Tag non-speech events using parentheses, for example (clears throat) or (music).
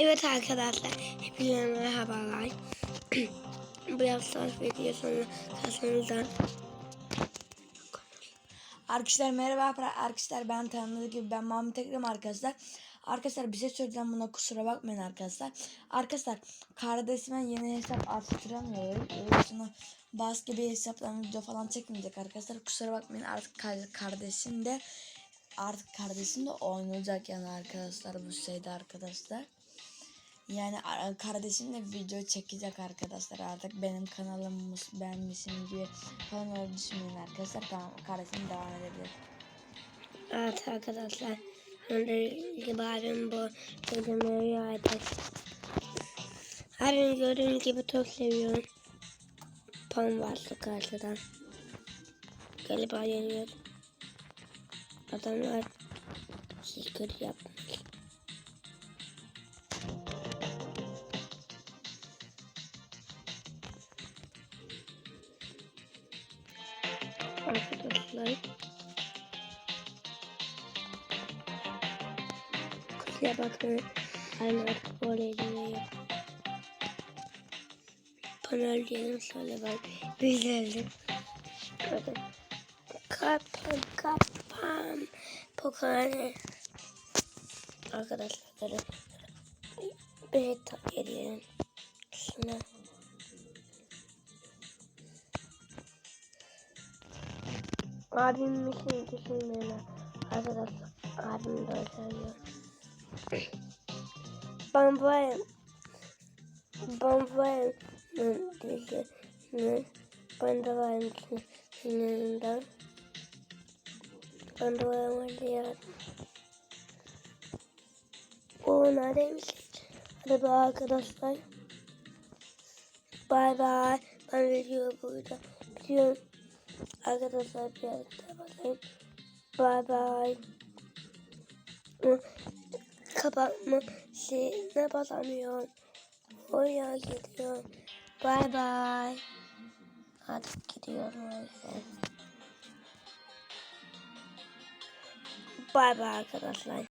Evet arkadaşlar, hepinize merhabalar. (clears throat) Bu yapsal videosunu karşınızda Arkadaşlar merhaba arkadaşlar ben tanıdığı gibi ben Mahmut Ekrem arkadaşlar. Arkadaşlar bir şey söyleyeceğim buna kusura bakmayın arkadaşlar. Arkadaşlar kardeşime yeni hesap açtıramıyorum. Sonra başka bir hesaptan video falan çekmeyecek arkadaşlar. Kusura bakmayın artık kar- kardeşim de artık kardeşim de oynayacak yani arkadaşlar bu şeyde arkadaşlar. Yani ar- kardeşim de video çekecek arkadaşlar artık benim kanalımız beğenmişim diye falan öyle düşünmeyin arkadaşlar tamam kardeşim devam edebilir. Evet arkadaşlar, şimdi itibaren bu videomu artık. Gün gördüğünüz gibi çok seviyorum. Pam varsa karşıdan. Galiba geliyor. Adamlar sticker yapmış. Arkadaşlar. Kusura bakmayın. Aynı artık böyle ediyor. Panel diyelim şöyle bak. Biz öldük. Hadi. Kapam kapam. Pokane. Arkadaşlar. Bir tak geliyorum. Şuna. Abim bir şey düşünmeyin. Arkadaşlar abim de seviyor. Ben varım. Ben varım. Diye. Ne? Ben de varım. Senin Ben de varım hadi ya. O neredeymiş? Hadi bye arkadaşlar. Bye bye. Ben video burada. Biliyorum. Arkadaşlar bir yerde bakayım. Bye bye. Kapatma şeyine basamıyorum. Oraya gidiyorum. Bye bye. Artık gidiyorum. Bye bye arkadaşlar.